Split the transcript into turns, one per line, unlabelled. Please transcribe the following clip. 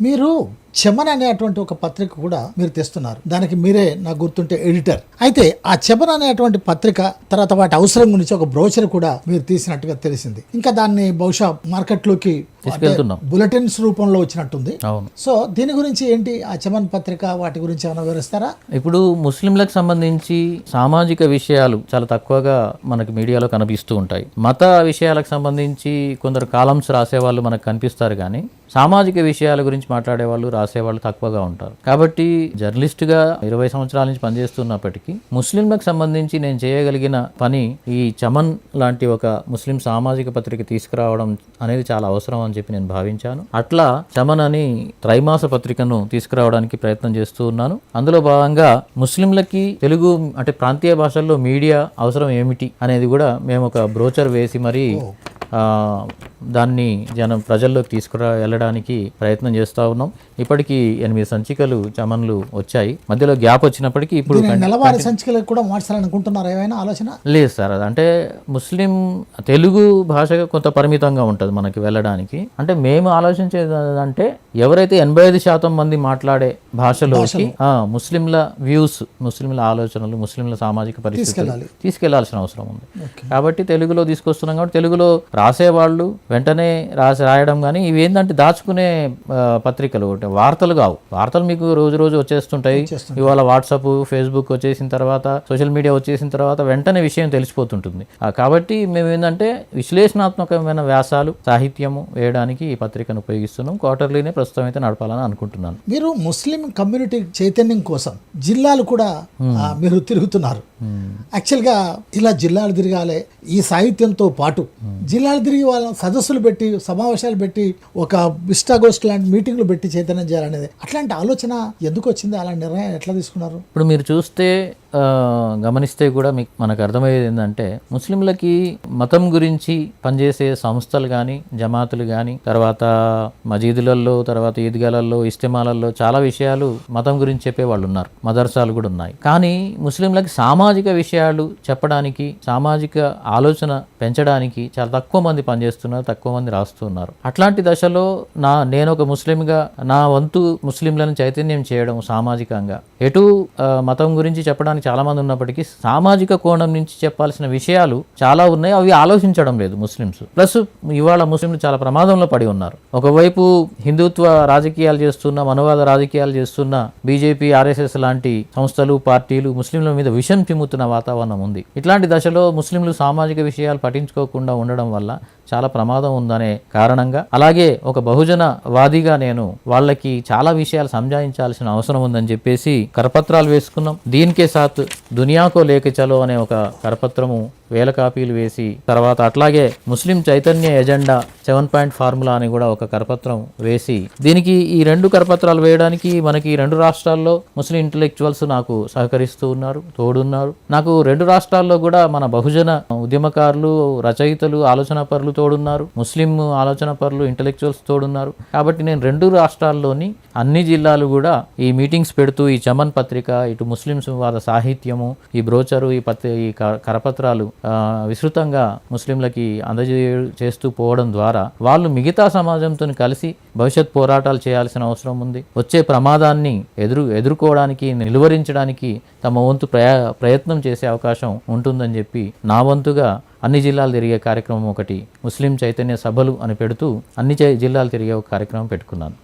మీరు చెమన్ అనేటువంటి ఒక పత్రిక కూడా మీరు తెస్తున్నారు. దానికి మీరే నాకు గుర్తుంటే ఎడిటర్. అయితే ఆ చెమన్ అనేటువంటి పత్రిక తర్వాత వాటి అవసరం గురించి ఒక బ్రోచర్ కూడా మీరు తీసినట్టుగా తెలిసింది. ఇంకా దాన్ని బహుశా మార్కెట్లోకి. బులెటిన్స్ రూపంలో వచ్చినట్టుంది. సో దీని గురించి ఏంటి? ఆ చెమన్ పత్రిక వాటి గురించి ఏమైనా వివరిస్తారా?
ఇప్పుడు ముస్లింలకు సంబంధించి సామాజిక విషయాలు చాలా తక్కువగా మనకి మీడియాలో కనిపిస్తూ ఉంటాయి. మత విషయాలకు సంబంధించి కొందరు కాలమ్స్ రాసేవాళ్ళు మనకు కనిపిస్తారు కానీ సామాజిక విషయాల గురించి మాట్లాడే వాళ్ళు రాసేవాళ్ళు తక్కువగా ఉంటారు. కాబట్టి జర్నలిస్ట్గా ఇరవై సంవత్సరాల నుంచి పనిచేస్తున్నప్పటికీ ముస్లింలకు సంబంధించి నేను చేయగలిగిన పని ఈ చమన్ లాంటి ఒక ముస్లిం సామాజిక పత్రిక తీసుకురావడం అనేది చాలా అవసరం అని చెప్పి నేను భావించాను. అట్లా చమన్ అని త్రైమాస పత్రికను తీసుకురావడానికి ప్రయత్నం చేస్తూ ఉన్నాను. అందులో భాగంగా ముస్లింలకి తెలుగు అంటే ప్రాంతీయ భాషల్లో మీడియా అవసరం ఏమిటి అనేది కూడా మేము ఒక బ్రోచర్ వేసి మరి దాన్ని జనం ప్రజల్లోకి తీసుకురా వెళ్ళడానికి ప్రయత్నం చేస్తూ ఉన్నాం. ఇప్పటికీ ఎనిమిది సంచికలు చమన్లు వచ్చాయి. మధ్యలో గ్యాప్ వచ్చినప్పటికీ ఇప్పుడు
నెలవారీ సంచికలకు కూడా మార్చాలనుకుంటున్నారు ఏమైనా ఆలోచన?
లేదు సార్ అది అంటే ముస్లిం తెలుగు భాష కొంత పరిమితంగా ఉంటుంది మనకి వెళ్ళడానికి. అంటే మేము ఆలోచించేది అంటే ఎవరైతే ఎనభై ఐదు శాతం మంది మాట్లాడే భాషలోకి ఆ, ముస్లింల వ్యూస్ ముస్లింల ఆలోచనలు ముస్లింల సామాజిక పరిస్థితులు. తీసుకెళ్ళాల్సిన అవసరం ఉంది. కాబట్టి తెలుగులో తీసుకొస్తున్నాం కాబట్టి తెలుగులో రాసేవాళ్ళు వెంటనే రాసి రాయడం కానీ ఇవి ఏంటంటే దాచుకునే పత్రికలు వార్తలు కావు. వార్తలు మీకు రోజు రోజు వచ్చేస్తుంటాయి. ఇవాళ వాట్సాప్ ఫేస్బుక్ వచ్చేసిన తర్వాత సోషల్ మీడియా వచ్చేసిన తర్వాత వెంటనే విషయం తెలిసిపోతుంటుంది. కాబట్టి మేము ఏంటంటే విశ్లేషణాత్మకమైన వ్యాసాలు సాహిత్యము వేయడానికి ఈ పత్రికను ఉపయోగిస్తున్నాం. క్వార్టర్లీనే ప్రస్తుతం అయితే నడపాలని అనుకుంటున్నాను.
మీరు ముస్లిం కమ్యూనిటీ చైతన్యం కోసం జిల్లాలు కూడా మీరు తిరుగుతున్నారు. యాక్చువల్గా ఇలా జిల్లాలు తిరగాలి ఈ సాహిత్యంతో పాటు జిల్లాలు తిరిగి వాళ్ళ సదస్సులు పెట్టి సమావేశాలు పెట్టి ఒక విస్టాగోస్ట్ లాంటి మీటింగ్లు పెట్టి చైతన్యం చేయాలనేది. అట్లాంటి ఆలోచన ఎందుకు వచ్చింది? అలాంటి నిర్ణయం ఎట్లా తీసుకున్నారు?
ఇప్పుడు మీరు చూస్తే గమనిస్తే కూడా మీకు మనకు అర్థమయ్యేది ఏంటంటే ముస్లింలకి మతం గురించి పనిచేసే సంస్థలు కానీ జమాతులు కానీ తర్వాత మజీదులలో తర్వాత ఈద్గాలలో ఇస్తిమాలలో చాలా విషయాలు మతం గురించి చెప్పే వాళ్ళు ఉన్నారు. మదర్సాలు కూడా ఉన్నాయి. కానీ ముస్లింలకి సామాజిక విషయాలు చెప్పడానికి సామాజిక ఆలోచన పెంచడానికి చాలా తక్కువ మంది పనిచేస్తున్నారు తక్కువ మంది రాస్తున్నారు. అట్లాంటి దశలో నా నేను ఒక ముస్లింగా నా వంతు ముస్లింలను చైతన్యం చేయడం సామాజికంగా ఎటు మతం గురించి చెప్పడానికి చాలామంది ఉన్నప్పటికీ సామాజిక కోణం నుంచి చెప్పాల్సిన విషయాలు చాలా ఉన్నాయి. అవి ఆలోచించడం లేదు ముస్లిమ్స్. ప్లస్ ఇవాళ ముస్లింలు చాలా ప్రమాదంలో పడి ఉన్నారు. ఒకవైపు హిందుత్వ రాజకీయాలు చేస్తున్న మనవాద రాజకీయాలు చేస్తున్న బీజేపీ ఆర్ఎస్ఎస్ లాంటి సంస్థలు పార్టీలు ముస్లింల మీద విషం చిమ్ముతున్న వాతావరణం ఉంది. ఇట్లాంటి దశలో ముస్లింలు సామాజిక విషయాలు పట్టించుకోకుండా ఉండడం వల్ల చాలా ప్రమాదం ఉందనే కారణంగా అలాగే ఒక బహుజన వాదిగా నేను వాళ్ళకి చాలా విషయాలు సంజాయించాల్సిన అవసరం ఉందని చెప్పేసి కరపత్రాలు వేసుకున్నాం. దీనికే సాత్ దునియాకో లేక చలో అనే ఒక కరపత్రము వేల కాపీలు వేసి తర్వాత అట్లాగే Muslim Chaitanya agenda seven point formula అని కూడా ఒక కరపత్రం వేసి దీనికి ఈ రెండు కరపత్రాలు వేయడానికి మనకి రెండు రాష్ట్రాల్లో ముస్లిం ఇంటలెక్చువల్స్ నాకు సహకరిస్తూ ఉన్నారు తోడున్నారు. నాకు రెండు రాష్ట్రాల్లో కూడా మన బహుజన ఉద్యమకారులు రచయితలు ఆలోచన పరులు తోడున్నారు ముస్లిం ఆలోచన పరులు ఇంటలెక్చువల్స్ తోడున్నారు. కాబట్టి నేను రెండు రాష్ట్రాల్లోని అన్ని జిల్లాలు కూడా ఈ మీటింగ్స్ పెడుతూ ఈ చమన్ పత్రిక ఇటు ముస్లింస్ వాద సాహిత్యము ఈ బ్రోచరు ఈ పత్రి ఈ క- కరపత్రాలు విస్తృతంగా ముస్లింలకి అందజే చేస్తూ పోవడం ద్వారా వాళ్ళు మిగతా సమాజంతో కలిసి భవిష్యత్ పోరాటాలు చేయాల్సిన అవసరం ఉంది. వచ్చే ప్రమాదాన్ని ఎదురు ఎదుర్కోవడానికి నిలువరించడానికి తమ వంతు ప్రయా ప్రయత్నం చేసే అవకాశం ఉంటుందని చెప్పి నా వంతుగా అన్ని జిల్లాలు తిరిగే కార్యక్రమం ఒకటి ముస్లిం చైతన్య సభలు అని పెడుతూ అన్ని చై- జిల్లాలు తిరిగే ఒక కార్యక్రమం పెట్టుకున్నాను.